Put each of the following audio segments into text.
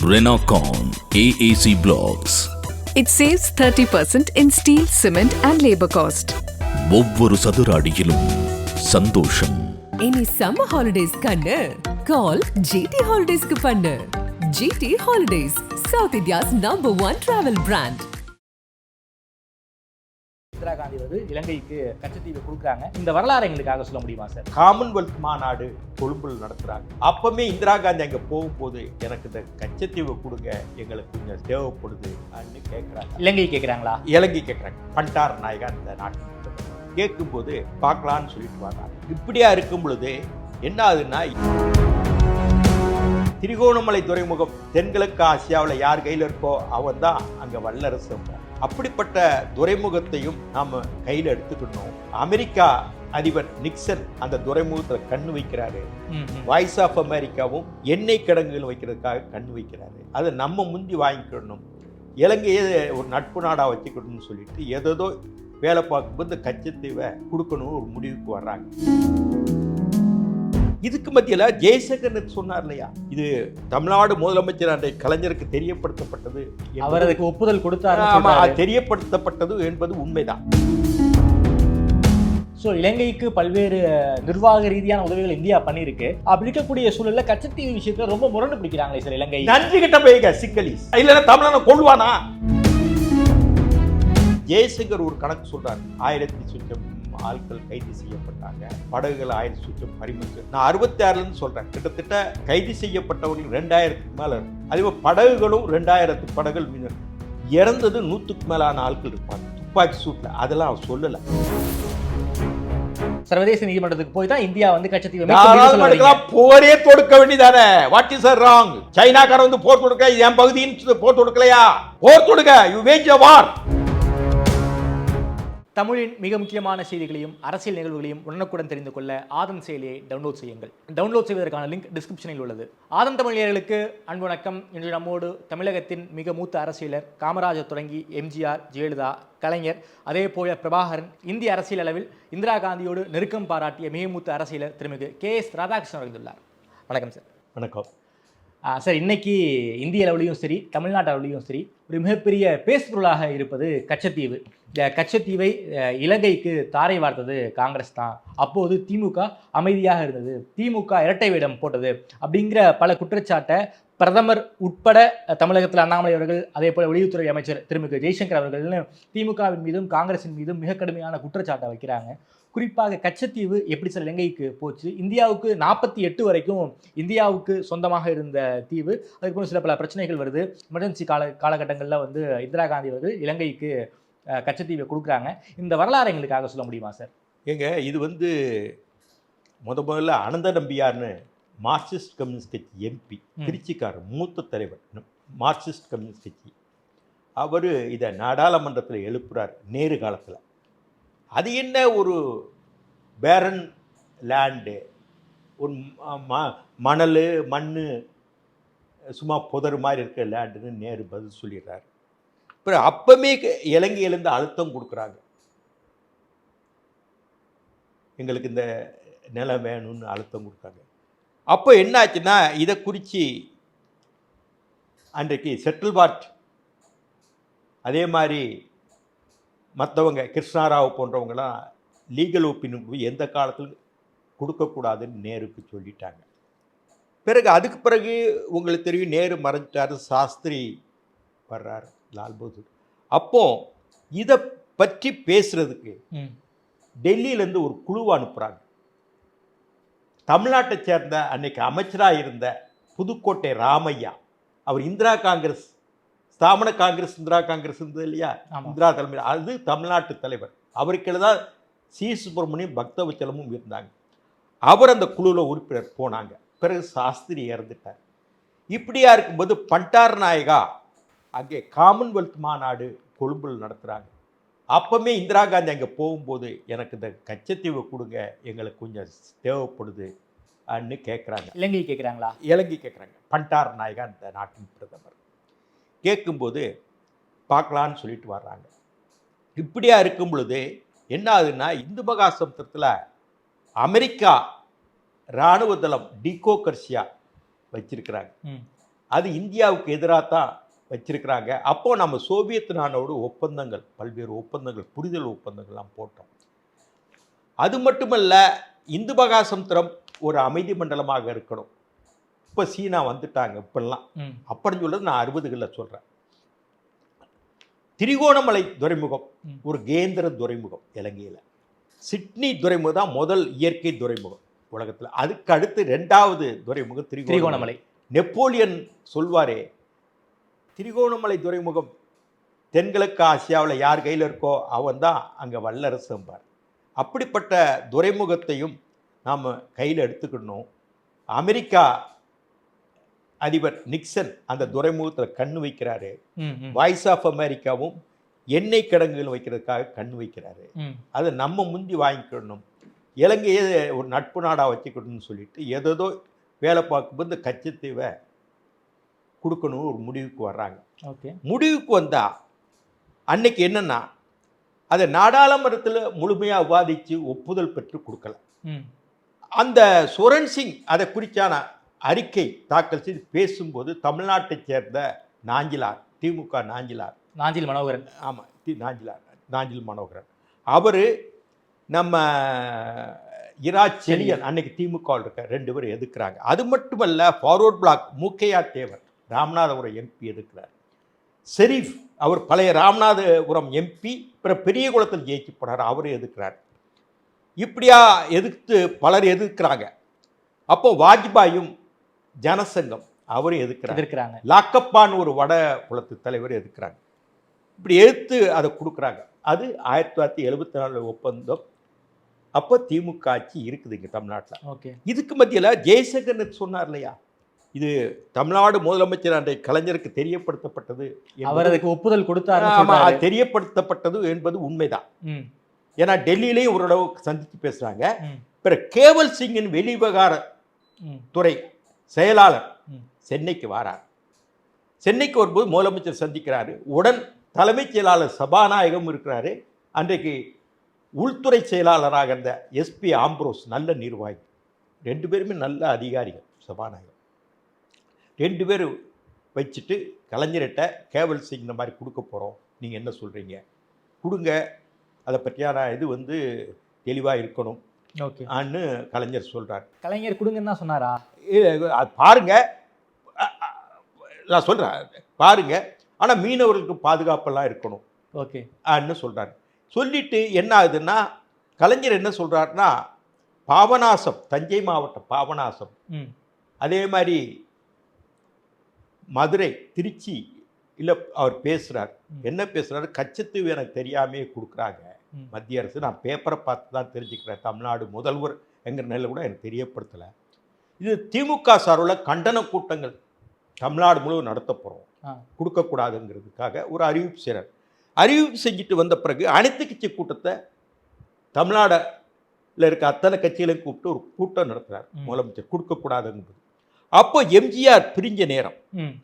Renocon AAC Blocks. It saves 30% in steel, cement, and labor cost. ஒவ்வொரு சதுர அடியிலும் சந்தோஷம். இனி சம்மர் ஹாலிடேஸ் கண்ணு. கால் ஜிடி ஹாலிடேஸ்க்கு பண்ணு. GT holidays south India's number one travel brand Gandhi வந்து இலங்கைக்கு கச்சத்தீவை கொடுக்குறாங்க. இந்த வரலாறு எங்களுக்காக சொல்ல முடியுமா சார்? காமன்வெல்த் மாநாடு கொழும்புல நடத்துறாங்க. அப்பவுமே இந்திரா காந்தி அங்க போகும்போது எனக்கு இந்த கச்சத்தீவை கொடுங்க எங்களுக்கு கொஞ்சம் தேவைப்படுது அப்படின்னு கேட்குறாங்க இலங்கை கேட்குறாங்களா இலங்கை கேட்குறாங்க பண்டார் நாயகா இந்த பிரதமர். கேட்கும்போது பார்க்கலான்னு சொல்லிட்டு வர்றாங்க இப்படியா இருக்கும் பொழுது என்ன ஆகுதுன்னா திரிகோணமலை துறைமுகம் தென்கிழக்கு ஆசியாவில் யார் கையில் இருக்கோ அவன் தான் அங்கே வல்லரசு. அப்படிப்பட்ட துறைமுகத்தையும் நாம் கையில் எடுத்துக்கணும். அமெரிக்கா அதிபர் நிக்சன் அந்த துறைமுகத்தில் கண்ணு வைக்கிறாரு. வாய்ஸ் ஆஃப் அமெரிக்காவும் எண்ணெய் கிடங்குகள் வைக்கிறதுக்காக கண்ணு வைக்கிறாரு. அதை நம்ம முந்தி வாங்கிக்கணும். இலங்கையை ஒரு நட்பு நாடாக வச்சுக்கணும்னு சொல்லிட்டு ஏதேதோ வேலை பார்க்கும்போது இந்த கச்சத்தீவை கொடுக்கணும்னு ஒரு முடிவுக்கு வர்றாங்க. இதுக்கு மத்தியில் ஜெயசங்கர் சொன்னார் இல்லையா இது தமிழ்நாடு முதலமைச்சர் அன்றைய கலைஞருக்கு தெரியப்படுத்தப்பட்டது அவர் அதுக்கு ஒப்புதல் கொடுத்தாரு ஆமா, அது தெரியப்படுத்தப்பட்டது என்பது உண்மைதான். ஸோ இலங்கைக்கு பல்வேறு நிர்வாக ரீதியான உதவிகள் இந்தியா பண்ணியிருக்கு. அப்படி இருக்கக்கூடிய சூழல்ல கச்சத்தீவு விஷயத்துல ரொம்ப முரண்டு பிடிக்கிறாங்களே சார் இலங்கை. நன்றி கிட்ட போய்க சிக்கலி இல்லைன்னா தமிழனை கொள்வானா ஜெயசங்கர் ஒரு கணக்கு சொல்றாரு ஆயிரத்தி சுற்றம் ஆட்கள் கைது செய்யப்பட்டாங்க. படகுகள் ஆயிரத்தி சுற்றம் பறிமுதல் நான் அறுபத்தி ஆறுலன்னு சொல்றேன். கிட்டத்தட்ட கைது செய்யப்பட்டவர்கள் ரெண்டாயிரத்துக்கு மேல இருக்கு. அதே மாதிரி படகுகளும் ரெண்டாயிரத்து படகுகள் மீது. இறந்தது நூற்றுக்கு மேலான ஆட்கள் இருப்பாங்க. துப்பாக்கி சூட்ல அதெல்லாம் அவர் சொல்லல. சர்வதேச நீதிமன்றத்துக்கு போய் தான் இந்தியா வந்து. தாராளமாக போரே தொடுக்க வேண்டியதானே? வாட் இஸ் ராங் சைனாக்காரன் வந்து போர் தொடுக்க என் பகுதின்னு போர் தொடுக்கலையா? போர் தொடுக்க யூ வேஜ் வார் தமிழின் மிக முக்கியமான செய்திகளையும் அரசியல் நிகழ்வுகளையும் உடனுக்குடன் தெரிந்து கொள்ள ஆதம் செயலியை டவுன்லோட் செய்யுங்கள். டவுன்லோட் செய்வதற்கான லிங்க் டிஸ்கிரிப்ஷனில் உள்ளது. ஆதம் தமிழியர்களுக்கு அன்பு வணக்கம். இன்று நம்மோடு தமிழகத்தின் மிக மூத்த அரசியலர் காமராஜர் தொடங்கி எம்ஜிஆர் ஜெயலலிதா கலைஞர் அதே போல பிரபாகரன் இந்திய அரசியல் அளவில் இந்திரா காந்தியோடு நெருக்கம் பாராட்டிய மிக மூத்த அரசியலர் திருமிகு கே எஸ் ராதாகிருஷ்ணன் வந்துள்ளார் வணக்கம் சார். வணக்கம். சார் இன்னைக்கு இந்திய அளவுலையும் சரி தமிழ்நாட்டு அளவுலையும் சரி ஒரு மிகப்பெரிய பேசுபொருளாக இருப்பது கச்சத்தீவு. இந்த கச்சத்தீவை இலங்கைக்கு தாரை வார்த்தது காங்கிரஸ் தான். அப்போது திமுக அமைதியாக இருந்தது. திமுக இரட்டை வேடம் போட்டது அப்படிங்கிற பல குற்றச்சாட்டை பிரதமர் உட்பட தமிழகத்தில் அண்ணாமலை அவர்கள் அதே போல வெளியுறவுத்துறை அமைச்சர் திருமிகு ஜெய்சங்கர் அவர்கள்னு திமுகவின் மீதும் காங்கிரசின் மீதும் மிக கடுமையான குற்றச்சாட்டை வைக்கிறாங்க. குறிப்பாக கச்சத்தீவு எப்படி சார் இலங்கைக்கு போச்சு? இந்தியாவுக்கு நாற்பத்தி எட்டு வரைக்கும் இந்தியாவுக்கு சொந்தமாக இருந்த தீவு. அதுக்கப்புறம் சில பல பிரச்சனைகள் வருது. எமர்ஜென்சி கால காலகட்டங்களில் வந்து இந்திரா காந்தி அவர்கள் இலங்கைக்கு கச்சத்தீவை கொடுக்குறாங்க. இந்த வரலாறு எங்களுக்காக சொல்ல முடியுமா சார்? ஏங்க இது வந்து முத முதல்ல அனந்த நம்பியார்னு மார்க்சிஸ்ட் கம்யூனிஸ்ட் கட்சி எம்பி. திருச்சிக்காரர் மூத்த தலைவர் மார்க்சிஸ்ட் கம்யூனிஸ்ட் கட்சி. அவர் இதை நாடாளுமன்றத்தில் எழுப்புறார் நேரு காலத்தில். அது என்ன ஒரு பேரன் லேண்டு ஒரு ம- மணல் மண் சும்மா புதர் மாதிரி இருக்க லேண்டுன்னு நேரு பதில் சொல்லிடுறாரு. அப்புறம் அப்பமே க- இலங்கையிலேருந்து அழுத்தம் கொடுக்குறாங்க. எங்களுக்கு இந்த நிலம் வேணும்னு அழுத்தம் கொடுத்தாங்க அப்போ என்னாச்சுன்னா இதை குறித்து அன்றைக்கு செட்டில்பாட் அதே மாதிரி மற்றவங்க கிருஷ்ணாராவ் போன்றவங்களாம் லீகல் ஒப்பீனியன் எந்த காலத்தில் கொடுக்கக்கூடாதுன்னு நேருக்கு சொல்லிட்டாங்க. பிறகு அதுக்கு பிறகு உங்களுக்கு தெரியும் நேரு மறைஞ்சிட்டாரு சாஸ்திரி வர்றார் லால் பகதூர் அப்போ இதை பற்றி பேசுறதுக்கு டெல்லியிலேருந்து ஒரு குழுவை அனுப்புகிறாங்க தமிழ்நாட்டை சேர்ந்த அன்னைக்கு அமைச்சராக இருந்த புதுக்கோட்டை ராமையா அவர் இந்திரா காங்கிரஸ் ஸ்தாபன காங்கிரஸ் இந்திரா காங்கிரஸ் இருந்தது இல்லையா. இந்திரா தலைமையில் அது தமிழ்நாட்டு தலைவர். அவருக்கு தான் சி. சுப்பிரமணியம் பக்தவச்சலமும் இருந்தாங்க. அவர் அந்த குழுவில் உறுப்பினர் போனாங்க. பிறகு சாஸ்திரி இறந்துட்டார். இப்படியா இருக்கும்போது பண்டார் நாயகா அங்கே காமன்வெல்த் மாநாடு கொழும்பில் நடத்துகிறாங்க அப்பவுமே இந்திரா காந்தி அங்கே போகும்போது எனக்கு இந்த கச்சத்தீவை கொடுங்க எங்களுக்கு கொஞ்சம் தேவைப்படுது அப்படின்னு கேட்குறாங்க இலங்கை கேட்குறாங்களா இலங்கை கேட்குறாங்க பண்டார் நாயகா இந்த நாட்டின் பிரதமர். கேட்கும்போது பார்க்கலான்னு சொல்லிட்டு வர்றாங்க. இப்படியா இருக்கும் பொழுது என்ன ஆகுதுன்னா இந்து மகாசமுத்திரத்தில் அமெரிக்கா இராணுவ தளம் டிகோ கர்சியா வச்சிருக்கிறாங்க. அது இந்தியாவுக்கு எதிராக தான் வச்சிருக்கிறாங்க. அப்போ நம்ம சோவியத் நாடோடு ஒப்பந்தங்கள் பல்வேறு ஒப்பந்தங்கள் புரிதல் ஒப்பந்தங்கள்லாம் போட்டோம். அது மட்டுமல்ல இந்து மகாசமுத்திரம் ஒரு அமைதி மண்டலமாக இருக்கணும். இப்போ சீனா வந்துட்டாங்க இப்பெல்லாம். அப்படின்னு சொல்றது நான் அறுபதுகளில் சொல்கிறேன் திரிகோணமலை துறைமுகம். ஒரு கேந்திர துறைமுகம் இலங்கையில். சிட்னி துறைமுகம் தான் முதல் இயற்கை துறைமுகம் உலகத்தில். அதுக்கு அடுத்து ரெண்டாவது துறைமுகம் திரிகோணமலை. நெப்போலியன் சொல்வாரே திரிகோணமலை துறைமுகம் தென்கிழக்கு ஆசியாவில் யார் கையில் இருக்கோ அவன் தான் அங்கே வல்லரசும்பார். அப்படிப்பட்ட துறைமுகத்தையும் நாம் கையில் எடுத்துக்கணும். அமெரிக்கா அதிபர் நிக்சன் அந்த துறைமுகத்தில் கண்ணு வைக்கிறாரு. வாய்ஸ் ஆஃப் அமெரிக்காவும் எண்ணெய் கிடங்குகள் வைக்கிறதுக்காக கண்ணு வைக்கிறாரு. அதை நம்ம முந்தி வாங்கிக்கணும். இலங்கையை ஒரு நட்பு நாடாக வச்சுக்கணும்னு சொல்லிட்டு ஏதேதோ வேலை பார்க்கும்போது இந்த கச்சத்தீவை கொடுக்கணும் ஒரு முடிவுக்கு வர்றாங்க. ஓகே. முடிவுக்கு வந்தா அன்னைக்கு என்னன்னா அதை நாடாளுமன்றத்தில் முழுமையாக விவாதித்து ஒப்புதல் பெற்று கொடுக்கல அந்த சுரன் சிங் அதை குறித்தான அறிக்கை தாக்கல் செய்து பேசும்போது தமிழ்நாட்டைச் சேர்ந்த நாஞ்சிலார் திமுக நாஞ்சிலார். நாஞ்சில் மனோகரன். ஆமாம் தி நாஞ்சிலார் நாஞ்சில் மனோகரன். அவர் நம்ம இராஜ் செலியன் அன்னைக்கு திமுகவில் இருக்க ரெண்டு பேரும் எதுக்குறாங்க? அது மட்டுமல்ல forward bloc Mookiah Thevar Ramanathapuram MP எதுக்குறார்? Sharif அவர் பழைய ராமநாதபுரம் எம்பி பிறகு பெரிய குளத்தில் ஜெயிச்சு போனார் அவரும் எதுக்குறார்? இப்படியா எதிர்த்து பலர் எதிர்க்கிறாங்க. அப்போ வாஜ்பாயும் ஜனசங்கம் அவரும் எதுக்குறார்? எதிர்க்கிறாங்க. லாக்கப்பான்னு ஒரு வட குலத்து தலைவர் எதுக்குறாங்க? இப்படி எடுத்து அதை கொடுக்குறாங்க. அது ஆயிரத்தி தொள்ளாயிரத்தி எழுபத்தி நாலு ஒப்பந்தம். அப்போ திமுக ஆட்சி இருக்குது இங்கே தமிழ்நாட்டில். ஓகே. இதுக்கு மத்தியில் ஜெயசங்கர் சொன்னார் இல்லையா? இது தமிழ்நாடு முதலமைச்சர் அன்றைய கலைஞருக்கு தெரியப்படுத்தப்பட்டது அவர் அதுக்கு ஒப்புதல் கொடுத்தாரு தெரியப்படுத்தப்பட்டது என்பது உண்மைதான். ஏன்னா டெல்லியிலையும் தடவை சந்தித்து பேசுறாங்க. ம். பிறகு கேவல் சிங்கின் வெளிவிவகார துறை செயலாளர். சென்னைக்கு வாரார். சென்னைக்கு வரும்போது முதலமைச்சர் சந்திக்கிறாரு. உடன் தலைமைச் செயலாளர் சபாநாயகம் இருக்கிறாரு. அன்றைக்கு உள்துறை செயலாளராக இருந்த எஸ்பி ஆம்ப்ரோஸ் நல்ல நிர்வாகி. ரெண்டு பேருமே நல்ல அதிகாரிகள் சபாநாயகம் ரெண்டு பேரும் வச்சுட்டு கலைஞர்கிட்ட கேவல் சிங் இந்த மாதிரி கொடுக்க போகிறோம் நீங்கள் என்ன சொல்கிறீங்க கொடுங்க. அதை பற்றியான இது வந்து தெளிவாக இருக்கணும். ஆன்னு கலைஞர் சொல்கிறார் கலைஞர் கொடுங்கன்னு தான் சொன்னாரா? அது பாருங்க. அ- அ- நான் சொல்கிறேன் பாருங்க. ஆனால் மீனவர்களுக்கு பாதுகாப்பெல்லாம் இருக்கணும். ஓகே. ஆன்னு சொல்கிறாரு சொல்லிட்டு என்ன ஆகுதுன்னா கலைஞர் என்ன சொல்கிறாருன்னா பாபநாசம் தஞ்சை மாவட்டம் பாபநாசம் அதே மாதிரி மதுரை திருச்சி இல்லை அவர் பேசுகிறார். என்ன பேசுகிறாரு கச்சத்தீவு எனக்கு தெரியாமே கொடுக்குறாங்க. மத்திய அரசு. நான் பேப்பரை பார்த்து தான் தெரிஞ்சுக்கிறேன். தமிழ்நாடு முதல்வர் என்கிற நிலையில் கூட எனக்கு தெரியப்படுத்தலை. இது திமுக சார்பில் கண்டன கூட்டங்கள் தமிழ்நாடு முழுவதும் நடத்த போகிறோம். கொடுக்கக்கூடாதுங்கிறதுக்காக ஒரு அறிவிப்பு செய்கிறார் அறிவிப்பு செஞ்சுட்டு வந்த பிறகு அனைத்து கட்சி கூட்டத்தை தமிழ்நாடுல இருக்க அத்தனை கட்சிகளையும் கூப்பிட்டு ஒரு கூட்டம் நடத்துகிறார். முதலமைச்சர். கொடுக்கக்கூடாதுங்கிறது. அப்போ எம்ஜிஆர் பிரிஞ்ச நேரம். ம்.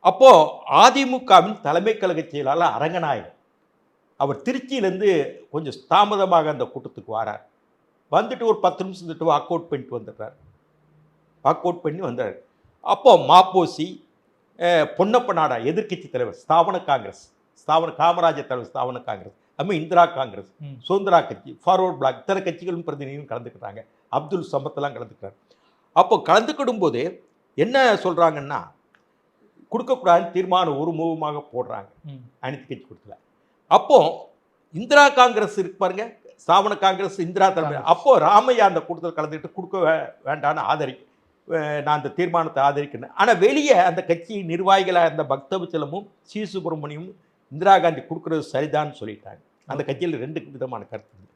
அப்போ அதிமுகவின் தலைமை கழக செயலாளர் அரங்கநாயகன். அவர் திருச்சியிலேருந்து கொஞ்சம் தாமதமாக அந்த கூட்டத்துக்கு வரார். வந்துட்டு ஒரு பத்து நிமிஷம் இருந்துட்டு வாக் அவுட் பண்ணிட்டு வந்துடுறார். வாக் அவுட் பண்ணி வந்தார். அப்போ மாப்போசி பொன்னப்ப நாடா எதிர்க்கட்சி தலைவர் ஸ்தாபன காங்கிரஸ் ஸ்தாபன காமராஜர் தலைவர் ஸ்தாபன காங்கிரஸ் அதுமாதிரி இந்திரா காங்கிரஸ். சுதந்திரா கட்சி ஃபார்வர்ட் பிளாக் இத்தனை கட்சிகளும் பிரதிநிதியும் கலந்துக்கிறாங்க அப்துல் சமத்தெல்லாம் கலந்துக்கிறார். அப்போ கலந்துக்கிடும் போது என்ன சொல்கிறாங்கன்னா கொடுக்கக்கூடாதுன்னு தீர்மானம் ஒரு மூவமாக போடுறாங்க. அனைத்து கட்சி கூட்டத்தில். அப்போ இந்திரா காங்கிரஸ் இருக்கு பாருங்க. ஸ்தாபன காங்கிரஸ் இந்திரா தலைமை. அப்போ ராமையா அந்த கூட்டத்தில் கலந்துக்கிட்டு கொடுக்க வேண்டாம்னு ஆதரி நான் அந்த தீர்மானத்தை ஆதரிக்கிறேன். ஆனால் வெளியே அந்த கட்சி நிர்வாகிகளாக இருந்த பக்தவச்சலமும் சி. சுப்பிரமணியமும் இந்திரா காந்தி கொடுக்குறது சரிதான்னு சொல்லிட்டாங்க. அந்த கட்சியில் ரெண்டு விதமான கருத்து.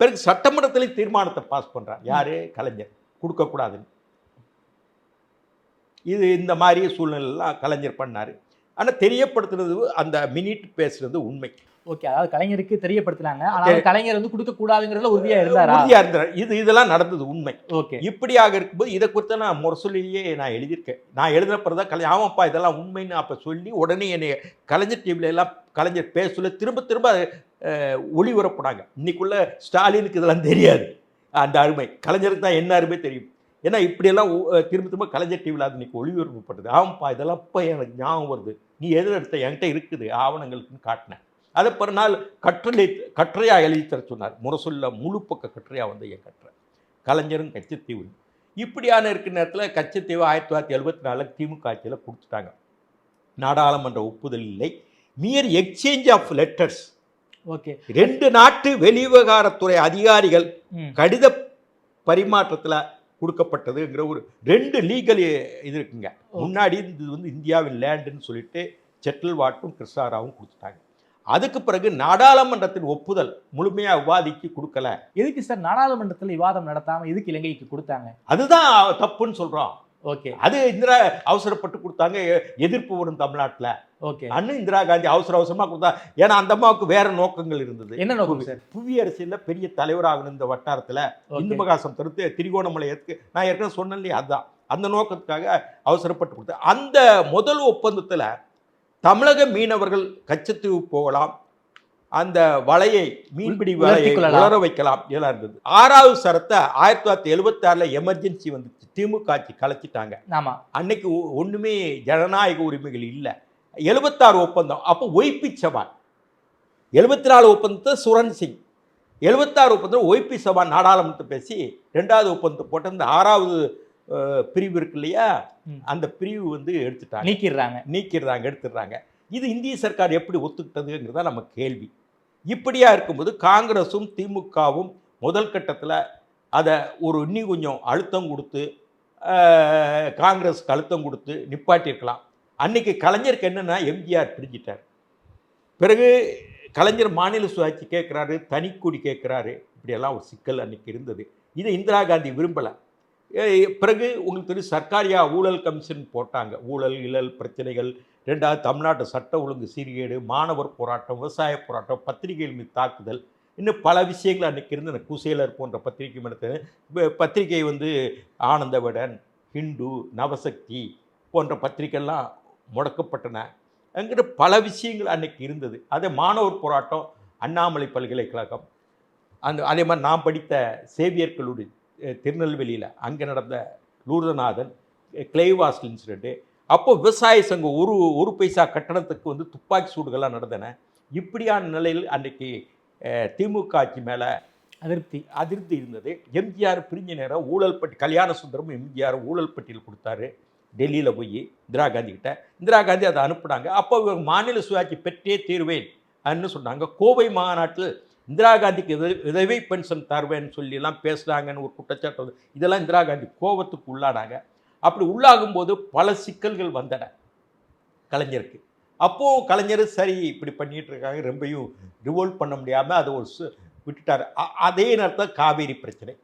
பிறகு சட்டமன்றத்திலே தீர்மானத்தை பாஸ் பண்றார். யாரு? கலைஞர். கொடுக்கக்கூடாதுன்னு. இது இந்த மாதிரி சூழ்நிலைலாம் கலைஞர் பண்ணார். ஆனால் தெரியப்படுத்துறது அந்த மினிட் பேசுறது உண்மை. ஓகே அதாவது கலைஞருக்கு தெரியப்படுத்தினாங்க. ஆனால் கலைஞர் வந்து கொடுக்க கூடாதுங்கிறதுல உறுதியா இருந்தாரா? உறுதியா இருந்தார். இது இதெல்லாம் நடந்தது உண்மை. ஓகே இப்படியாக இருக்கும்போது இதை குறித்து நான் முரசொலியே நான் எழுதியிருக்கேன். நான் எழுதினப்பறம் தான் கலை ஆமாப்பா இதெல்லாம் உண்மைன்னு அப்போ சொல்லி உடனே என்னை கலைஞர் டிவில எல்லாம் கலைஞர் பேசல திரும்ப திரும்ப அஹ், ஒளிபரப்புனாங்க. இன்னைக்குள்ள ஸ்டாலினுக்கு இதெல்லாம் தெரியாது. அந்த அருமை. கலைஞருக்கு தான் என்ன அருமை தெரியும்? ஏன்னா இப்படியெல்லாம் திரும்ப திரும்ப கலைஞர் டிவியில் அது இன்னைக்கு ஒளிபரப்பப்பட்டது ஆமாப்பா இதெல்லாம் இப்போ எனக்கு ஞாபகம் வருது. நீ எடுத்த? என்கிட்ட இருக்குது. ஆவணங்களுக்குன்னு காட்டினேன். அதை பிறநாள் கட்டுரை கட்டுரையா எழுதி தர சொன்னார். முரசொல்ல முழு பக்க கட்டுரையா வந்து என் கட்டுரை கலைஞரும் கச்சத்தீவு. இப்படியான இருக்கிற நேரத்தில் கச்சத்தீவு ஆயிரத்தி தொள்ளாயிரத்தி எழுபத்தி நாலில் திமுக ஆட்சியில் கொடுத்துட்டாங்க. நாடாளுமன்ற ஒப்புதல் இல்லை. Mere exchange of letters okay. ரெண்டு நாட்டு வெளிவிவகாரத்துறை அதிகாரிகள். கடித பரிமாற்றத்தில் கொடுக்கப்பட்டதுங்கிற ஒரு ரெண்டு லீகல் இது இருக்குங்க. முன்னாடி இது வந்து இந்தியாவின் லேண்டுன்னு சொல்லிட்டு செட்டில் வாட்டும் கிருஷ்ணாராவும் கொடுத்துட்டாங்க. அதுக்கு பிறகு நாடாளுமன்றத்தின் ஒப்புதல் முழுமையாக விவாதிக்கு கொடுக்கல. எதுக்கு சார்? நாடாளுமன்றத்தில் விவாதம் நடத்தாம எதுக்கு இலங்கைக்கு கொடுத்தாங்க? அதுதான் தப்புன்னு சொல்றோம். ஓகே. அது இந்திரா அவசரப்பட்டு கொடுத்தாங்க எதிர்ப்பு வரும் தமிழ்நாட்டில். ஓகே. அண்ணன் இந்திரா காந்தி அவசர அவசரமா கொடுத்தா ஏன்னா அந்த அம்மாவுக்கு வேற நோக்கங்கள் இருந்தது. என்ன நோக்கம் சார்? புவி அரசியல்ல பெரிய தலைவராகணும் இந்த வட்டாரத்துல. இந்து மகாசம் தடுத்து திரிகோணமலை ஏற்று நான் ஏற்கனவே சொன்னேன் அதுதான் அந்த நோக்கத்துக்காக அவசரப்பட்டு கொடுத்தேன். அந்த முதல் ஒப்பந்தத்துல தமிழக மீனவர்கள் கச்சத்தீவு போகலாம். அந்த வலையை மீன்பிடி வலையை. உலர வைக்கலாம். இதெல்லாம் இருந்தது. ஆறாவது சரத்தை ஆயிரத்தி தொள்ளாயிரத்தி எழுபத்தி ஆறுல எமர்ஜென்சி வந்துச்சு. திமுக ஆட்சி கலைச்சிட்டாங்க. ஆமா. அன்னைக்கு ஒ- ஒண்ணுமே ஜனநாயக உரிமைகள் இல்லை. எழுபத்தாறு ஒப்பந்தம். அப்போ ஒய்பி சவான். எழுபத்தி நாலு ஒப்பந்தத்தை சுரன் சிங். எழுபத்தாறு ஒப்பந்தம் ஒய்பி சவான் நாடாளுமன்றத்தை பேசி ரெண்டாவது ஒப்பந்தத்தை போட்ட இந்த ஆறாவது பிரிவு இருக்கு இல்லையா. அந்த பிரிவு வந்து எடுத்துட்டாங்க. நீக்கிடுறாங்க. நீக்கிடுறாங்க எடுத்துடுறாங்க. இது இந்திய சர்க்கார் எப்படி ஒத்துக்கிட்டதுங்கிறதா நம்ம கேள்வி. இப்படியா இருக்கும்போது காங்கிரஸும் திமுகவும் முதல் கட்டத்தில் அதை ஒரு இன்னும் கொஞ்சம் அழுத்தம் கொடுத்து காங்கிரஸுக்கு காங்கிரஸ்க்கு அழுத்தம் கொடுத்து நிப்பாட்டியிருக்கலாம். அன்றைக்கி கலைஞருக்கு என்னென்னா எம்ஜிஆர் பிரிஞ்சிட்டார். பிறகு கலைஞர் மாநில சுயாட்சி கேட்குறாரு தனிக்குடி கேட்குறாரு. இப்படியெல்லாம் ஒரு சிக்கல் அன்றைக்கி இருந்தது. இதை இந்திரா காந்தி விரும்பலை. பிறகு உங்களுக்கு தெரியும் சர்க்காரியா ஊழல் கமிஷன் போட்டாங்க. ஊழல் இழல் பிரச்சனைகள் ரெண்டாவது தமிழ்நாட்டு சட்ட ஒழுங்கு சீர்கேடு மாணவர் போராட்டம் விவசாய போராட்டம் பத்திரிகைகள் மீது தாக்குதல். இன்னும் பல விஷயங்கள் அன்றைக்கி இருந்த குசேலர் போன்ற பத்திரிகை நடத்த பத்திரிகை வந்து ஆனந்தவடன் ஹிண்டு ஹிந்து நவசக்தி போன்ற பத்திரிகைலாம் முடக்கப்பட்டன. அங்கிட்ட பல விஷயங்கள் அன்னைக்கு இருந்தது. அதே மாணவர் போராட்டம் அண்ணாமலை பல்கலைக்கழகம். அந்த அதே மாதிரி நான் படித்த சேவியர் கல்லூரி திருநெல்வேலியில் அங்கே நடந்த லூர்தநாதன் கிளைவாஸ்ட் இன்சிடெண்ட்டு அப்போ விவசாய சங்கம் ஒரு ஒரு பைசா கட்டணத்துக்கு வந்து துப்பாக்கி சூடுகள்லாம் நடந்தன. இப்படியான நிலையில் அன்றைக்கு திமுக ஆட்சி மேலே அதிருப்தி அதிருப்தி இருந்தது. எம்ஜிஆர் பிரிஞ்ச நேரம் ஊழல் பட்டி கல்யாண சுந்தரம் எம்ஜிஆர் ஊழல்பட்டியில் கொடுத்தாரு. டெல்லியில் போய் இந்திரா காந்தி கிட்ட. இந்திரா காந்தி அதை அனுப்புனாங்க. அப்போ மாநில சுயாட்சி பெற்றே தீர்வேன் அப்படின்னு சொன்னாங்க. கோவை மாநாட்டில் இந்திரா காந்திக்கு உதவி விதவை பென்ஷன் தருவேன்னு சொல்லி எல்லாம் ஒரு குற்றச்சாட்டு இதெல்லாம் இந்திரா காந்தி கோபத்துக்கு உள்ளானாங்க. அப்படி உள்ளாகும்போது பல சிக்கல்கள் வந்தன. கலைஞருக்கு. அப்போது கலைஞர் சரி இப்படி பண்ணிட்டு இருக்காங்க ரொம்பயும் ரிவோல்ட் பண்ண முடியாமல் அதை ஒரு விட்டுட்டார். அதே நேரத்தில் காவேரி பிரச்சனை.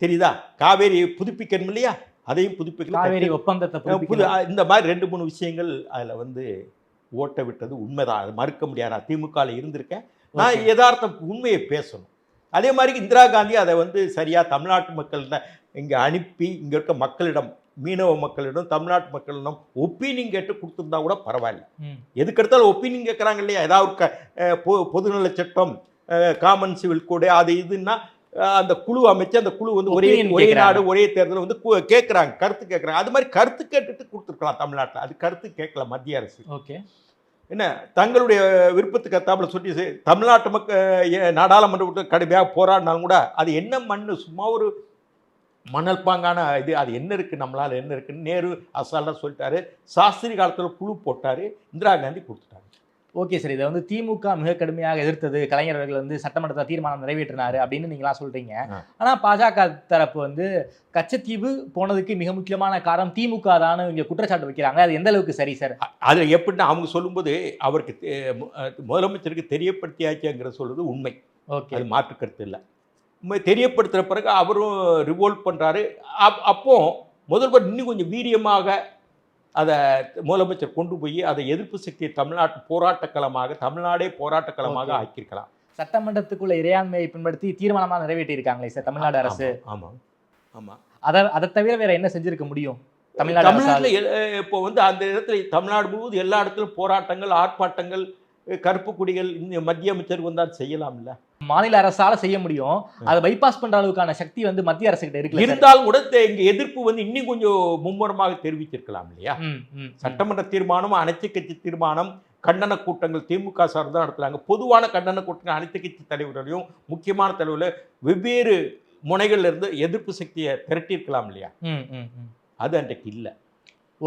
தெரியுதா? காவேரி புதுப்பிக்கணும் இல்லையா அதையும் புதுப்பிக்கல காவேரி ஒப்பந்தத்தை புது. இந்த மாதிரி ரெண்டு மூணு விஷயங்கள் அதில் வந்து ஓட்ட விட்டது உண்மைதான். அது மறுக்க முடியாது? நான் திமுகவில் இருந்திருக்கேன். நான். யதார்த்தம் உண்மையை பேசணும். அதே மாதிரி இந்திரா காந்தி அதை வந்து சரியாக தமிழ்நாட்டு மக்கள்கிட்ட இங்கே அனுப்பி இங்கே இருக்க மக்களிடம் மீனவ மக்களிடம் தமிழ்நாட்டு மக்களிடம் ஒப்பீனியன் கேட்டு கொடுத்துருந்தா கூட பரவாயில்ல. எதுக்கெடுத்தாலும் ஒப்பீனியன் கேட்குறாங்க இல்லையா? ஏதாவது பொ- பொதுநல சட்டம் காமன் சிவில் கோடு அது இதுன்னா அந்த குழு அமைச்சு அந்த குழு வந்து ஒரே ஒரே. நாடு ஒரே தேர்தல் வந்து கேட்குறாங்க கருத்து கேட்குறாங்க அது மாதிரி கருத்து கேட்டுட்டு கொடுத்துருக்கலாம் தமிழ்நாட்டில். அது கருத்து கேட்கல மத்திய அரசு. ஓகே. என்ன தங்களுடைய விருப்பத்துக்கு ஏத்தாப்புல சொல்லி தமிழ்நாட்டு மக்கள் நாடாளுமன்ற கடுமையாக போராடினாலும் கூட அது என்ன மண் சும்மா ஒரு மணல் பாங்கான இது அது என்ன இருக்குது நம்மளால் என்ன இருக்குன்னு நேரு அசாலாக சொல்லிட்டாரு. சாஸ்திரி காலத்தில் குழு போட்டார் இந்திரா காந்தி கொடுத்துட்டாங்க ஓகே சார் இதை வந்து திமுக மிக கடுமையாக எதிர்த்தது. கலைஞர் அவர்கள் வந்து சட்டமன்றத்தில் தீர்மானம் நிறைவேற்றினாரு அப்படின்னு நீங்களா சொல்றீங்க. ஆ. ஆனா பாஜக தரப்பு வந்து கச்சத்தீவு போனதுக்கு மிக முக்கியமான காரணம் திமுக தான் இங்க குற்றச்சாட்டு வைக்கிறாங்க. அது எந்த அளவுக்கு சரி சார்? அது எப்படின்னா அவங்க சொல்லும்போது அவருக்கு முதலமைச்சருக்கு தெரியப்படுத்தியாச்சுங்கிற சொல்றது உண்மை. ஓகே. அது மாற்று கருத்து இல்லை. உண்மை தெரியப்படுத்துகிற பிறகு அவரும் ரிவோல்ட் பண்ணுறாரு அப் அப்போ முதல்வர் இன்னும் கொஞ்சம் வீரியமாக அதை முதலமைச்சர் கொண்டு போய் அதை எதிர்ப்பு சக்தியை தமிழ்நாட்டு போராட்டக்களமாக தமிழ்நாடே போராட்டக்களமாக. ஆக்கியிருக்கலாம். சட்டமன்றத்துக்குள்ள இறையாண்மையை பின்படுத்தி தீர்மானமா நிறைவேற்றி இருக்காங்களே சார் தமிழ்நாடு அரசு. ஆமாம் ஆமாம் அதை அதை தவிர வேற என்ன செஞ்சிருக்க முடியும்? தமிழ்நாடு தமிழ்நாட்டில் இப்போ வந்து அந்த இடத்துல தமிழ்நாடு முழுவதும் எல்லா இடத்துலையும் போராட்டங்கள் ஆர்ப்பாட்டங்கள் கருப்பு குடிகள் இந்த மத்திய அமைச்சர் வந்தால் செய்யலாம்ல? மாநில அரசால செய்ய முடியும். அதை பைபாஸ் பண்ற அளவுக்கான சக்தி வந்து மத்திய அரசு கிட்ட இருக்குல்ல சார்? இருந்தாலும் கூட இங்க எதிர்ப்பு வந்து இன்னும் கொஞ்சம் மும்முரமாக தெரிவிச்சிருக்கலாம் இல்லையா? சட்டமன்ற தீர்மானம் அனைத்து கட்சி தீர்மானம் கண்டன கூட்டங்கள் திமுக சார்பு தான் நடத்துறாங்க. பொதுவான கண்டன கூட்டங்கள் அனைத்து கட்சி தலைவர்களையும் முக்கியமான தலைவர்கள் வெவ்வேறு முனைகள்ல இருந்து எதிர்ப்பு சக்தியை திரட்டியிருக்கலாம் இல்லையா. அது அன்றைக்கு இல்லை.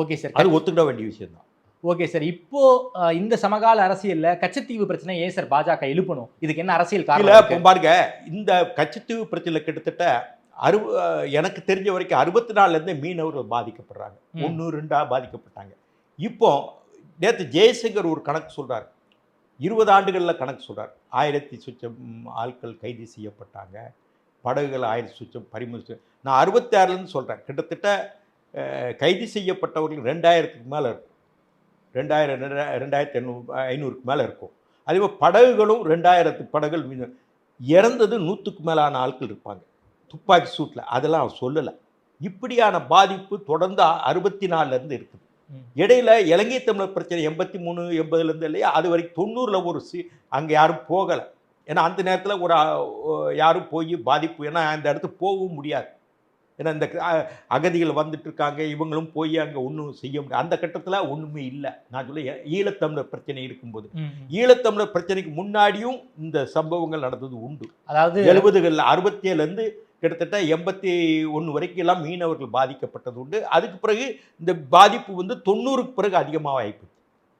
Okay sir. அது ஒத்துக்கிட வேண்டிய விஷயம் தான் ஓகே சார். இப்போ இந்த சமகால அரசியல்ல கச்சத்தீவு பிரச்சனை ஏன் சார் பாஜக எழுப்பணும்? இதுக்கு என்ன அரசியல் இல்ல காரணம்? பாருங்க. இந்த கச்சத்தீவு பிரச்சனை கிட்டத்தட்ட அறு எனக்கு தெரிஞ்ச வரைக்கும் அறுபத்தி நாலுல இருந்தே மீனவர்கள் பாதிக்கப்படுறாங்க. ம். ஒன்று ரெண்டா பாதிக்கப்பட்டாங்க. இப்போ நேற்று ஜெயசங்கர் ஒரு கணக்கு சொல்றாரு. இருபது ஆண்டுகளில் கணக்கு சொல்றார். ஆயிரத்தி சுச்சம் ஆட்கள் கைது செய்யப்பட்டாங்க. படகுகள் ஆயிரத்தி சுச்சம் பறிமுதல் நான் அறுபத்தி ஆறுலேருந்து சொல்கிறேன் கிட்டத்தட்ட கைது செய்யப்பட்டவர்கள் ரெண்டாயிரத்துக்கு மேலே இருக்கும் ரெண்டாயிரம் ரெண்டா- ரெண்டாயிரத்தி எண்ணூறு ஐநூறுக்கு மேலே இருக்கும். அதே மாதிரி படகுகளும் ரெண்டாயிரத்து படகுகள் இறந்தது நூற்றுக்கு மேலான ஆட்கள் இருப்பாங்க. துப்பாக்கி சூட்டில் அதெல்லாம் அவர் சொல்லலை. இப்படியான பாதிப்பு தொடர்ந்து அறுபத்தி நாலுலேருந்து இருக்குது. இடையில இலங்கை தமிழர் பிரச்சனை எண்பத்தி மூணு எண்பதுலேருந்து இல்லையா? அது வரைக்கும் தொண்ணூறில் ஒரு சி அங்கே யாரும் போகலை. ஏன்னா அந்த நேரத்தில் ஒரு யாரும் போய் பாதிப்பு ஏன்னா அந்த இடத்துக்கு போகவும் முடியாது. ஏன்னா இந்த அகதிகள் வந்துட்டு இருக்காங்க இவங்களும் போய் அங்கே ஒன்றும் செய்ய முடியாது. அந்த கட்டத்தில் ஒன்றுமே இல்லை. நான் சொல்ல ஈழத்தமிழர் பிரச்சனை இருக்கும்போது. ஈழத்தமிழர் பிரச்சனைக்கு முன்னாடியும் இந்த சம்பவங்கள் நடந்தது உண்டு. அதாவது எழுபதுகளில் அறுபத்தி ஏழுலேருந்து கிட்டத்தட்ட எண்பத்தி ஒன்று வரைக்கும் எல்லாம் மீனவர்கள் பாதிக்கப்பட்டது உண்டு. அதுக்கு பிறகு இந்த பாதிப்பு வந்து தொண்ணூறுக்கு பிறகு அதிகமாக ஆயிப்போச்சு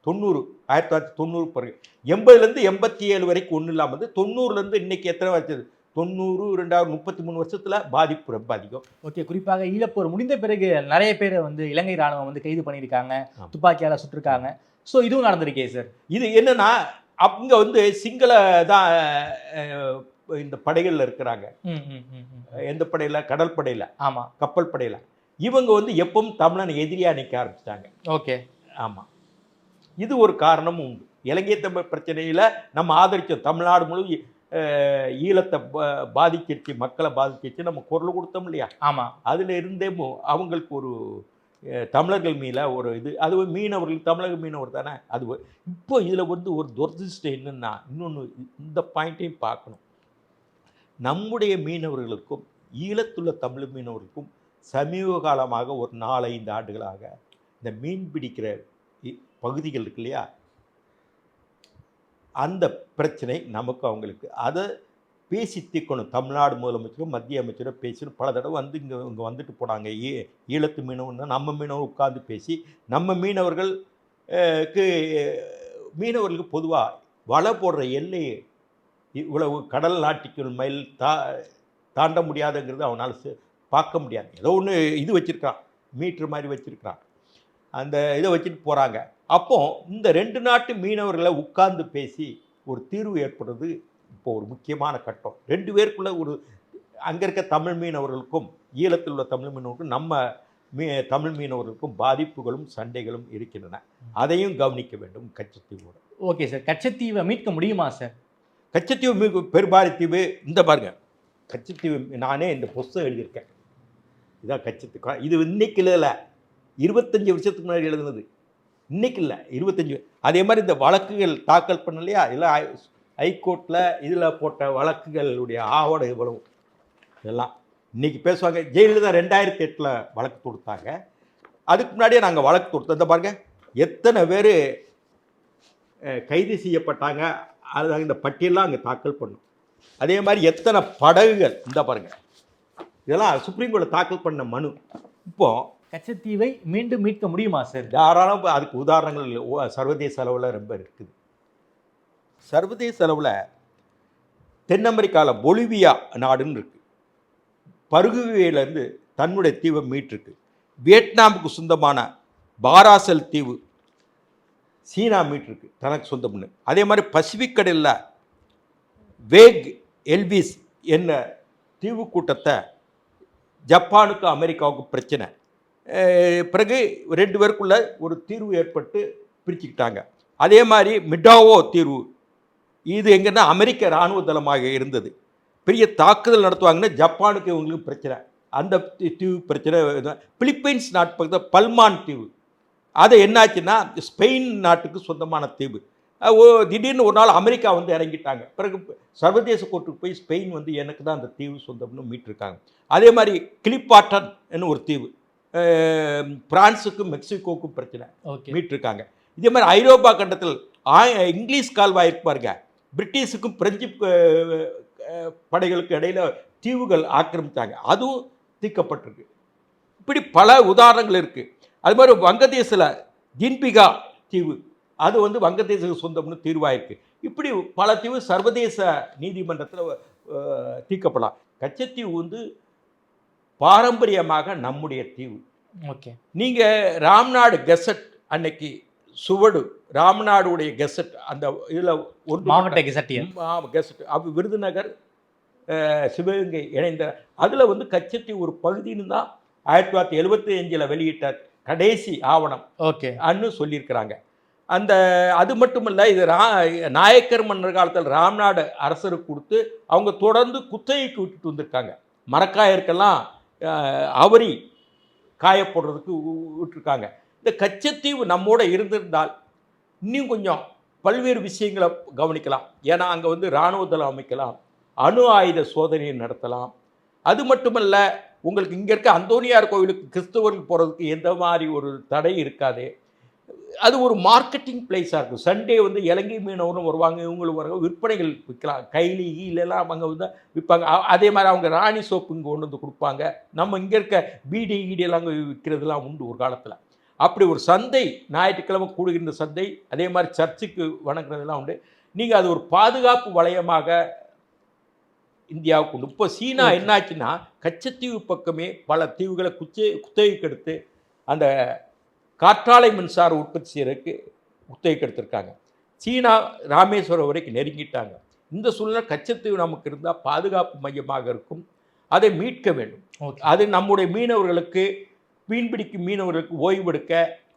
தொண்ணூறு ஆயிரத்தி தொள்ளாயிரத்தி தொண்ணூறு பிறகு. எண்பதுலேருந்து எண்பத்தி ஏழு வரைக்கும் ஒன்றும் இல்லாமல் வந்து தொண்ணூறுலேருந்து இன்னைக்கு எத்தனை வச்சது தொண்ணூறு ரெண்டாயிரம் முப்பத்தி மூணு வருஷத்தில் பாதிப்பு ரொம்ப அதிகம். ஓகே குறிப்பாக ஈழப்போர் முடிந்த பிறகு நிறைய பேர் வந்து இலங்கை ராணுவம் வந்து கைது பண்ணியிருக்காங்க. துப்பாக்கியால சுட்டிருக்காங்க. ஸோ இதுவும் நடந்திருக்கே சார் இது என்னன்னா அங்க வந்து சிங்கள தான் இந்த படைகளில் இருக்கிறாங்க. எந்த படையில்? கடல் படையில். ஆமா. கப்பல் படையில். இவங்க வந்து எப்பவும் தமிழனை எதிரியாக நிற்க ஆரம்பிச்சிட்டாங்க. ஓகே ஆமாம் இது ஒரு காரணமும் உண்டு. இலங்கை தமிழ் பிரச்சனையில் நம்ம ஆதரித்தோம் தமிழ்நாடு முழு ஈழத்தை பா- பாதிச்சிருச்சு மக்களை பாதிச்சிருச்சு நம்ம குரல் கொடுத்தோம் இல்லையா? ஆமா. அதில் இருந்தே அவங்களுக்கு ஒரு தமிழர்கள் மீத ஒரு இது அது மீனவர்கள் தமிழக மீனவர் தானே? அது இப்போ இதில் வந்து ஒரு துரதிருஷ்டம் என்னன்னா இன்னொன்று இந்த பாயிண்ட்டையும் பார்க்கணும். நம்முடைய மீனவர்களுக்கும் ஈழத்துள்ள தமிழ் மீனவர்களுக்கும் சமீப காலமாக ஒரு நாலு ஐந்து ஆண்டுகளாக இந்த மீன் பிடிக்கிற பகுதிகள் இருக்கு இல்லையா? அந்த பிரச்சனை நமக்கு அவங்களுக்கு. அதை பேசி தீர்க்கணும். தமிழ்நாடு முதலமைச்சரும் மத்திய அமைச்சரும் பேசணும் பல தடவை வந்து இங்கே இங்கே வந்துட்டு போனாங்க. ஈ ஈழத்து மீனவர்னா நம்ம மீனவர் உட்கார்ந்து பேசி நம்ம மீனவர்கள் மீனவர்களுக்கு பொதுவாக வலை போடுற எல்லையை இவ்வளவு கடல் நாட்டிக்குள் மைல் தா தாண்ட முடியாதுங்கிறது அவனால் பார்க்க முடியாது. ஏதோ ஒன்று இது வச்சுருக்கான் மீட்ரு மாதிரி வச்சுருக்கான் அந்த இதை வச்சுட்டு போகிறாங்க அப்போ இந்த ரெண்டு நாட்டு மீனவர்களை உட்கார்ந்து பேசி ஒரு தீர்வு ஏற்படுறது இப்போ ஒரு முக்கியமான கட்டம். ரெண்டு பேருக்குள்ள ஒரு அங்கே இருக்க தமிழ் மீனவர்களுக்கும் ஈழத்தில் உள்ள தமிழ் மீனவர்களுக்கும் நம்ம மீ தமிழ் மீனவர்களுக்கும் பாதிப்புகளும் சண்டைகளும் இருக்கின்றன. அதையும் கவனிக்க வேண்டும் கச்சத்தீவோடு. Okay sir. கச்சத்தீவை மீட்க முடியுமா சார்? கச்சத்தீவு மிக பெரும்பாரித்தீவு இந்த பாருங்க. கச்சத்தீவு நானே இந்த புஸ்தகம் எழுதியிருக்கேன். இதான் கச்சத்தீவு இது இன்னைக்கு இல்லை இருபத்தஞ்சி வருஷத்துக்கு முன்னாடி எழுதுனது. இன்னைக்கு இல்லை இருபத்தஞ்சி அதே மாதிரி இந்த வழக்குகள் தாக்கல் பண்ணலையா? இதெல்லாம் ஹைகோர்ட்டில் இதில் போட்ட வழக்குகளுடைய ஆவணம் இவ்வளவு இதெல்லாம் இன்னைக்கு பேசுவாங்க. ஜெயலலிதா ரெண்டாயிரத்தி எட்டில் வழக்கு கொடுத்தாங்க அதுக்கு முன்னாடியே நாங்கள் வழக்கு கொடுத்தோம் இந்த பாருங்கள் எத்தனை பேர் கைது செய்யப்பட்டாங்க. அது இந்த பட்டியலாம் அங்கே தாக்கல் பண்ணும். அதே மாதிரி எத்தனை படகுகள் இந்த பாருங்கள் இதெல்லாம் சுப்ரீம் கோர்ட்டில் தாக்கல் பண்ண மனு. இப்போது கச்சத்தீவை மீண்டும் மீட்க முடியுமா சார்? தாராளம் அதுக்கு உதாரணங்கள் ஓ- சர்வதேச அளவில் ரொம்ப இருக்குது. சர்வதேச அளவில் தென் அமெரிக்காவில் பொலிவியா நாடுன்னு இருக்குது பருகுவேலேருந்து தன்னுடைய தீவை மீட்டிருக்கு. வியட்நாமுக்கு சொந்தமான பாராசல் தீவு சீனா மீட்டிருக்கு தனக்கு சொந்தம்னு. அதே மாதிரி பசிபிக் கடலில் வேக் எல்விஸ் என்ன தீவு கூட்டத்தை ஜப்பானுக்கும் அமெரிக்காவுக்கும் பிரச்சனை. பிறகு ரெண்டு பேருக்குள்ள ஒரு தீர்வு ஏற்பட்டு பிரிச்சுக்கிட்டாங்க. அதே மாதிரி மிடாவோ தீர்வு. இது எங்கன்னா அமெரிக்க இராணுவ தளமாக இருந்தது. பெரிய தாக்குதல் நடத்துவாங்கன்னா ஜப்பானுக்கு இவங்களுக்கு பிரச்சனை. அந்த தீவு பிரச்சனை பிலிப்பைன்ஸ் நாட்டு பக்கத்தில் பல்மான் தீவு. அது என்னாச்சுன்னா ஸ்பெயின் நாட்டுக்கு சொந்தமான தீவு. ஓ திடீர்னு ஒரு நாள் அமெரிக்கா வந்து இறங்கிட்டாங்க. பிறகு சர்வதேச கோர்ட்டுக்கு போய் ஸ்பெயின் வந்து எனக்கு தான் அந்த தீவு சொந்தம்னு மீட்டிருக்காங்க. அதே மாதிரி கிளிப்பாட்டன் ஒரு தீவு. பிரான்ஸுக்கும் மெக்சிகோவுக்கும் பிரச்சனை. மீட்டிருக்காங்க. இதே மாதிரி ஐரோப்பா கண்டத்தில் ஆ- இங்கிலீஷ் கால்வாய் இருக்கு பாருங்க. பிரிட்டிஷுக்கும் பிரெஞ்சு படைகளுக்கு இடையில தீவுகள் ஆக்கிரமித்தாங்க அதுவும் தீர்க்கப்பட்டிருக்கு. இப்படி பல உதாரணங்கள் இருக்கு. அது மாதிரி வங்கதேசில் ஜின்பிகா தீவு அது வந்து வங்கதேச சொந்தம்னு தீர்வாயிருக்கு. இப்படி பல தீவு சர்வதேச நீதிமன்றத்தில் தீர்க்கப்படலாம். கச்சத்தீவு வந்து பாரம்பரியமாக நம்முடைய தீவு. ஓகே. நீங்கள் ராம்நாடு கெசட் அன்னைக்கு சுவடு ராம்நாடுடைய கெசட் அந்த இதில் ஒன்று மாவட்ட கெசட்டியர். கெசட் அப்போ விருதுநகர் சிவகங்கை இணைந்த அதில் வந்து கச்சத்தீவு ஒரு பகுதின்னு தான் ஆயிரத்தி தொள்ளாயிரத்தி எழுபத்தி அஞ்சில் வெளியிட்ட கடைசி ஆவணம் ஓகே. அன்னு சொல்லியிருக்கிறாங்க. அந்த அது மட்டுமல்ல இது ரா நாயக்கர் மன்னர் காலத்தில் ராம்நாடு அரசருக்கு கொடுத்து அவங்க தொடர்ந்து குத்தகைக்கு விட்டுட்டு வந்திருக்காங்க. மரக்காயருக்கெல்லாம் அவரி காயப்படுறதுக்கு விட்டுருக்காங்க. இந்த கச்சத்தீவு நம்மோட இருந்திருந்தால் இன்னும் கொஞ்சம் பல்வேறு விஷயங்களை கவனிக்கலாம். ஏன்னா அங்கே வந்து இராணுவ தளம் அமைக்கலாம் அணு ஆயுத சோதனையை நடத்தலாம். அது மட்டுமல்ல உங்களுக்கு இங்கே இருக்க அந்தோனியார் கோவிலுக்கு கிறிஸ்தவர்கள் போகிறதுக்கு எந்த மாதிரி ஒரு தடை இருக்காது. அது ஒரு மார்க்கெட்டிங் பிளேஸாக இருக்கும். சண்டே வந்து இலங்கை மீனவரும் வருவாங்க இவங்களும் வருவாங்க. விற்பனைகள் விற்கலாம் கைலி இல்லைலாம் அவங்க வந்து விற்பாங்க. அதே மாதிரி அவங்க ராணி சோப்பு இங்கே கொண்டு வந்து கொடுப்பாங்க. நம்ம இங்கே இருக்க பீடி ஈடி எல்லாம் அங்கே விற்கிறதுலாம் உண்டு ஒரு காலத்தில். அப்படி ஒரு சந்தை ஞாயிற்றுக்கிழமை கூடுகின்ற சந்தை அதே மாதிரி சர்ச்சுக்கு வணங்குறதெல்லாம் உண்டு. நீங்கள் அது ஒரு பாதுகாப்பு வளையமாக இந்தியாவுக்கு உண்டு இப்போ சீனா. என்னாச்சுன்னா கச்சத்தீவு பக்கமே பல தீவுகளை குச்சை குத்தகைக்கு எடுத்து அந்த காற்றாலை மின்சாரம் உற்பத்தி செய்யறதுக்கு குத்தகைக்கு எடுத்திருக்காங்க. சீனா ராமேஸ்வரம் வரைக்கும் நெருங்கிட்டாங்க. இந்த சூழ்நிலை கச்சத்தீவு நமக்கு இருந்தால் பாதுகாப்பு மையமாக இருக்கும். அதை மீட்க வேண்டும். அது நம்முடைய மீனவர்களுக்கு மீன்பிடிக்கும் மீனவர்களுக்கு ஓய்வெடுக்க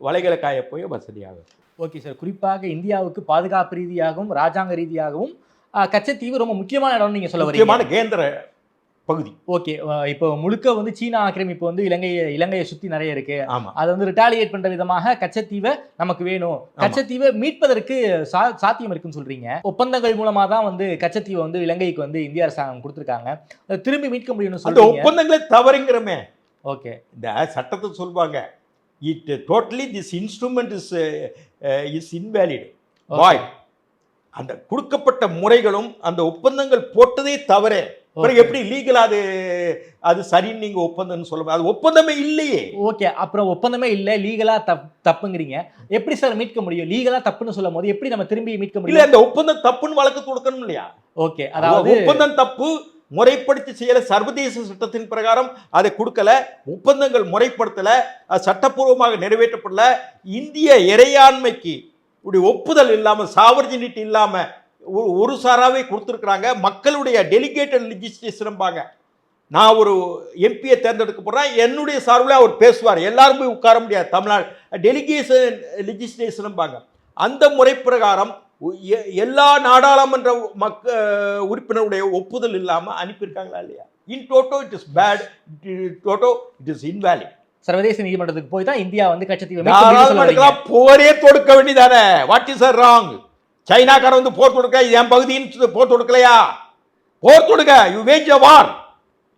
வலைகளை காய போய் வசதியாக. Okay sir. குறிப்பாக இந்தியாவுக்கு பாதுகாப்பு ரீதியாகவும் ராஜாங்க ரீதியாகவும் கச்சத்தீவு ரொம்ப முக்கியமான இடம்னு நீங்க சொல்ல முக்கியமான கேந்திர பகுதி. ஓகே இப்போ முழுக்க வந்து சீனா ஆக்கிரமிப்பு வந்து இலங்கையை இலங்கையை சுத்தி நிறைய இருக்கு. ஆமா. அதை வந்து ரிட்டாலியேட் பண்ற விதமாக கச்சத்தீவை நமக்கு வேணும். கச்சத்தீவை மீட்பதற்கு சா சாத்தியம் இருக்குன்னு சொல்றீங்க. ஒப்பந்தங்கள் மூலமா தான் வந்து கச்சத்தீவை வந்து இலங்கைக்கு வந்து இந்திய அரசாங்கம் கொடுத்துருக்காங்க. அதை திரும்பி மீட்க முடியும்னு சொல்றீங்க. ஒப்பந்தங்களே தவறுங்கிறமே. ஓகே. இந்த சட்டத்தை சொல்வாங்க. It totally this instrument is is invalid வாய் அந்த கொடுக்கப்பட்ட முறைகளும் அந்த ஒப்பந்தங்கள் போட்டதே தவறே. பிறகு எப்படி லீகல் அது அது சரின்னு நீங்க ஒப்பந்தம்னு சொல்ல அது ஒப்பந்தமே இல்லையே. ஓகே அப்புறம் ஒப்பந்தமே இல்ல லீகலா தப் தப்புங்கிறீங்க. எப்படி சார் மீட்க முடியும்? லீகலா தப்புன்னு சொல்லும் போது எப்படி நம்ம திரும்பி மீட்க இல்ல முடியும்? அந்த ஒப்பந்தம் தப்புன்னு வழக்கு கொடுக்கணும் இல்லையா? ஓகே அதாவது ஒப்பந்தம் தப்பு முறைப்படுத்தி செய்யல சர்வதேச சட்டத்தின் பிரகாரம் அதை கொடுக்கல ஒப்பந்தங்கள் முறைப்படுத்தல அது சட்டப்பூர்வமாக நிறைவேற்றப்படல இந்திய இறையாண்மைக்கு இப்படி ஒப்புதல் இல்லாம சாவர்ஜினிட்டி இல்லாம ஒரு- ஒரு சாராவே கொடுத்துருக்குறாங்க. மக்களுடைய டெலிகேட்டட் லெஜிஸ்லேஷன்பாங்க நான் ஒரு எம்பியை தேர்ந்தெடுக்க போறேன். என்னுடைய சார்பில் அவர் பேசுவார். எல்லாரும் போய் உட்கார முடியாது. தமிழ்நாடு டெலிகேஷன் லெஜிஸ்லேஷன்பாங்க அந்த முறை பிரகாரம் எல்லா நாடாளுமன்ற மக்க உறுப்பினருடைய ஒப்புதல் இல்லாமல் அனுப்பியிருக்காங்களா இல்லையா? In toto it is bad toto it is invalid சர்வதேச நீதிமன்றத்துக்கு போய் தான் இந்தியா வந்து. நாடாளுமன்றத்துக்கு போரே தொடுக்க வேண்டியதானே? வாட் இஸ் ஆர் ராங் சைனாக்காரன் வந்து போர் தொடுக்க என் பகுதின்னு போர் தொடுக்கலையா? போர் தொடுக்க you wage a war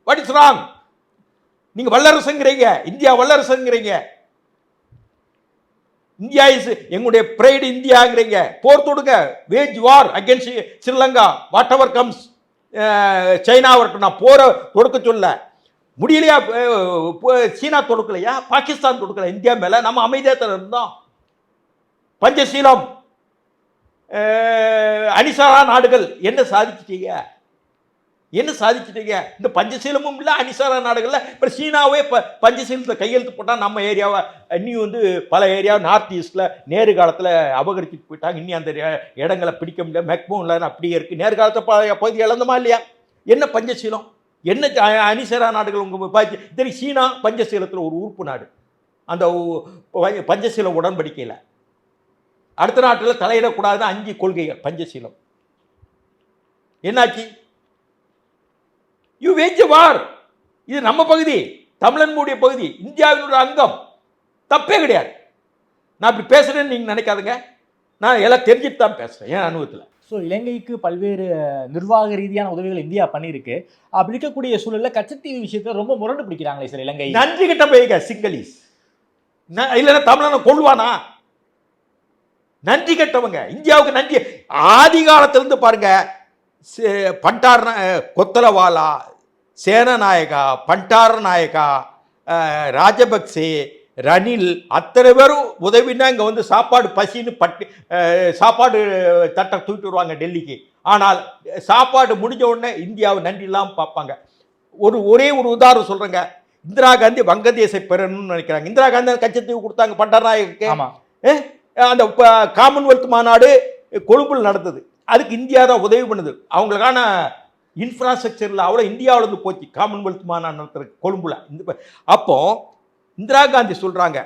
what is wrong நீங்க வல்லரசுங்கிறீங்க இந்தியா வல்லரசுங்கிறீங்க. இந்தியா இஸ் எங்களுடைய பிரைடு இந்தியாங்கிறீங்க. போர் தொடுங்க wage war against Sri Lanka whatever comes China வரட்டும். நான் போரை தொடுக்க சொல்ல. முடியலையா? சீனா தொடுக்கலையா? பாகிஸ்தான் தொடுக்கல. இந்தியா மேலே நம்ம அமைதியாக இருந்தோம். பஞ்சசீலம். அணிசாரா நாடுகள் என்ன சாதிச்சிட்டீங்க? என்ன சாதிச்சிட்டீங்க? இந்த பஞ்சசீலமும் இல்லை அணிசாரா நாடுகளில்? இப்போ சீனாவே இப்போ பஞ்சசீலத்தை கையெழுத்து போட்டால் நம்ம ஏரியாவை இன்னும் வந்து பல ஏரியா நார்த் ஈஸ்டில் நேரு காலத்தில் அபகரிச்சுட்டு போயிட்டாங்க. இன்னி அந்த இடங்களை பிடிக்க முடியல. மெக்மோன்ல அப்படியே இருக்குது நேரு காலத்தில் பழைய பகுதி இழந்தமா இல்லையா? என்ன பஞ்சசீலம்? என்ன அனிசரா நாடுகள் உங்கள் பார்த்து தெரியும் சீனா பஞ்சசீலத்தில் ஒரு உறுப்பு நாடு. அந்த பஞ்சசீல உடன்படிக்கையில். அடுத்த நாட்டில் தலையிடக்கூடாதுன்னு அஞ்சு கொள்கைகள் பஞ்சசீலம். என்னாச்சு? யூ வேஜ் வார் இது நம்ம பகுதி தமிழன்முடைய பகுதி இந்தியாவினுடைய அங்கம். தப்பே கிடையாது. நான் இப்படி பேசுறேன்னு நீங்க நினைக்காதுங்க. நான் எல்லாம் தெரிஞ்சுட்டு தான் பேசுகிறேன் என் அனுபவத்தில்? ஸோ இலங்கைக்கு பல்வேறு நிர்வாக ரீதியான உதவிகள் இந்தியா பண்ணியிருக்கு. அப்படி இருக்கக்கூடிய சூழல்ல கச்சத்தீவு விஷயத்துல ரொம்ப முரண்டு பிடிக்கிறாங்களே சார் இலங்கை. நன்றி கிட்ட போய்க சிங்களீஸ் இல்லைன்னா தமிழனை கொள்வானா நன்றி கெட்டவங்க இந்தியாவுக்கு நன்றி. ஆதி காலத்திலிருந்து பாருங்க பண்டார கொத்தலவாலா சேனநாயகா பண்டார நாயகா ராஜபக்சே ரணில் அத்தனை பேரும் உதவினா இங்கே வந்து சாப்பாடு பசின்னு பட்டு சாப்பாடு தட்டை தூக்கிட்டு வருவாங்க டெல்லிக்கு. ஆனால் சாப்பாடு முடிஞ்ச உடனே இந்தியாவை நன்றி இல்லாமல் பார்ப்பாங்க. ஒரு ஒரே ஒரு உதாரணம் சொல்கிறேங்க இந்திரா காந்தி வங்கதேச பெறணும்னு நினைக்கிறாங்க. இந்திரா காந்தி அந்த கச்சத்தீவு கொடுத்தாங்க பண்டாரநாயக்கு ஆமா. ஏ, அந்த காமன்வெல்த் மாநாடு கொழும்பில் நடந்தது. அதுக்கு இந்தியா தான் உதவி பண்ணுது. அவங்களுக்கான இன்ஃப்ராஸ்ட்ரக்சரில் அவ்வளோ இந்தியாவிலேருந்து போச்சு. காமன்வெல்த் மாநாடு நடத்துறது கொழும்புல. இந்த அப்போ இந்திரா காந்தி சொல்கிறாங்க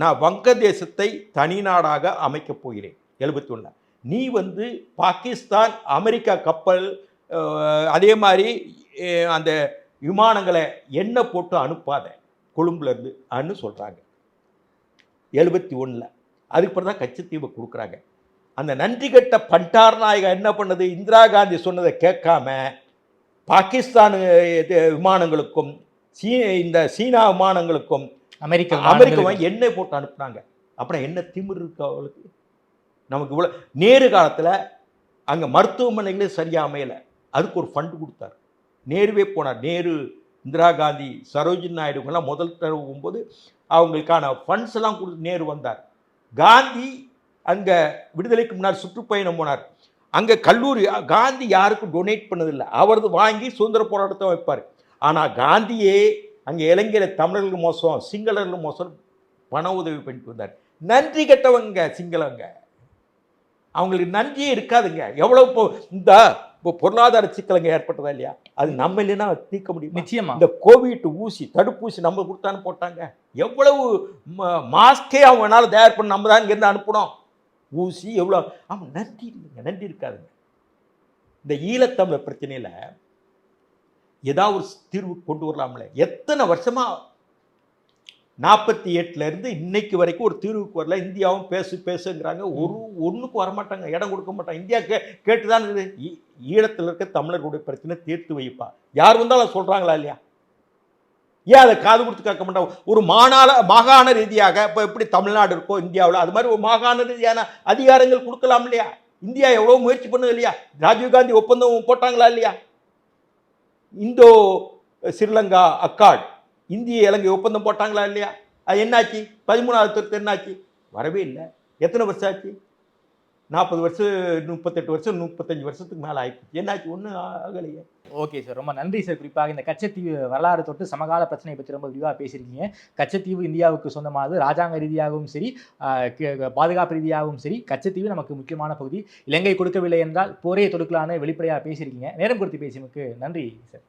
நான் வங்கதேசத்தை தனி நாடாக அமைக்கப் போகிறேன். எழுபத்தி ஒன்று நீ வந்து பாகிஸ்தான் அமெரிக்கா கப்பல் அதே மாதிரி அந்த விமானங்களை எண்ணெய் போட்டு அனுப்பாத. கொழும்புலேருந்து அன்னு சொல்கிறாங்க எழுபத்தி ஒன்றில் அதுக்கு பிறகு தான் கச்சத்தீவை கொடுக்குறாங்க. அந்த நன்றி கெட்ட பண்டார் நாயகா என்ன பண்ணது? இந்திரா காந்தி சொன்னதை கேட்காம பாகிஸ்தான் விமானங்களுக்கும் சீ இந்த சீனா விமானங்களுக்கும் அமெரிக்க அமெரிக்க எண்ணெய் போட்டு அனுப்புனாங்க. அப்புறம் என்ன திமிரு இருக்கு அவளுக்கு? நமக்கு இவ்வளோ நேரு காலத்தில் அங்கே மருத்துவமனைகளே சரியாக அமையலை. அதுக்கு ஒரு ஃபண்டு கொடுத்தார். நேருவே போனார். நேரு இந்திரா காந்தி சரோஜினி நாயுடுங்கெல்லாம் முதல் தடவை போகும்போது அவங்களுக்கான ஃபண்ட்ஸ் எல்லாம் கொடுத்து நேரு வந்தார். காந்தி அங்கே விடுதலைக்கு முன்னாடி சுற்றுப்பயணம் போனார். அங்கே கல்லூரி காந்தி யாருக்கும் டொனேட் பண்ணதில்லை. அவரது வாங்கி சுதந்திர போராட்டத்தை வைப்பார். ஆனால் காந்தியே அங்கே இளைஞர் தமிழர்கள் மோசம் சிங்களர்கள் மோசம் பண உதவி பண்ணிட்டு வந்தார். நன்றி கெட்டவங்க சிங்களவங்க அவங்களுக்கு நன்றியே இருக்காதுங்க. எவ்வளோ இப்போ இந்த இப்போ பொருளாதார சிக்கலங்க ஏற்பட்டதா இல்லையா? அது நம்ம இல்லைன்னா தீர்க்க முடியும்? நிச்சயமா. இந்த கோவிட் ஊசி தடுப்பூசி நம்ம கொடுத்தான்னு போட்டாங்க. எவ்வளவு மாஸ்கே அவங்கனால தயார் பண்ணி நம்ம தான் இங்கேருந்து அனுப்பணும். ஊசி எவ்வளோ ஆமாம் நன்றி இல்லைங்க நன்றி இருக்காதுங்க. இந்த ஈழத்தமிழர் பிரச்சனையில் ஏதாவது ஒரு தீர்வு கொண்டு வரலாம்ல. எத்தனை வருஷமா நாற்பத்தி இருந்து இன்னைக்கு வரைக்கும் ஒரு தீர்வுக்கு வரல. இந்தியாவும் பேசு பேசுங்கிறாங்க. ஒரு ஒன்றுக்கு வரமாட்டாங்க. இடம் கொடுக்க மாட்டாங்க. இந்தியா கே கேட்டு தான் இருக்குது. ஈ- ஈழத்தில் இருக்க தமிழர்களுடைய பிரச்சனை தீர்த்து வைப்பா. யார் வந்தாலும் அதை சொல்கிறாங்களா இல்லையா? ஏன் அதை காது கொடுத்து கேட்க மாட்டாங்க ஒரு மாநாள மாகாண ரீதியாக இப்போ எப்படி தமிழ்நாடு இருக்கோ இந்தியாவில் அது மாதிரி ஒரு மாகாண ரீதியான அதிகாரங்கள் கொடுக்கலாம் இல்லையா? இந்தியா எவ்வளோ முயற்சி பண்ணுது இல்லையா? ராஜீவ்காந்தி ஒப்பந்தம் போட்டாங்களா இல்லையா? Indo Sri Lanka accord. இந்திய இலங்கை ஒப்பந்தம் போட்டாங்களா இல்லையா? அது என்னாச்சு? பதிமூணாவது திருத்தம் என்னாச்சு? வரவே இல்லை. எத்தனை வருஷம் ஆச்சு? நாற்பது வருஷம் முப்பத்தெட்டு வருஷம் முப்பத்தஞ்சு வருஷத்துக்கு மேலே ஆயிடுச்சு என்னாச்சு? ஒன்றும் ஆகலையே. Okay sir. ரொம்ப நன்றி சார். குறிப்பாக இந்த கச்சத்தீவு வரலாறு தொட்டு சமகால பிரச்சனையை பற்றி ரொம்ப விரிவாக பேசியிருக்கீங்க. கச்சத்தீவு இந்தியாவுக்கு சொந்தமானது ராஜாங்க ரீதியாகவும் சரி பாதுகாப்பு ரீதியாகவும் சரி கச்சத்தீவு நமக்கு முக்கியமான பகுதி. இலங்கை கொடுக்கவில்லை என்றால் போரே தொடுக்கலான்னு வெளிப்படையாக பேசியிருக்கீங்க. நேரம் கொடுத்து பேசியமைக்கு நன்றி சார்.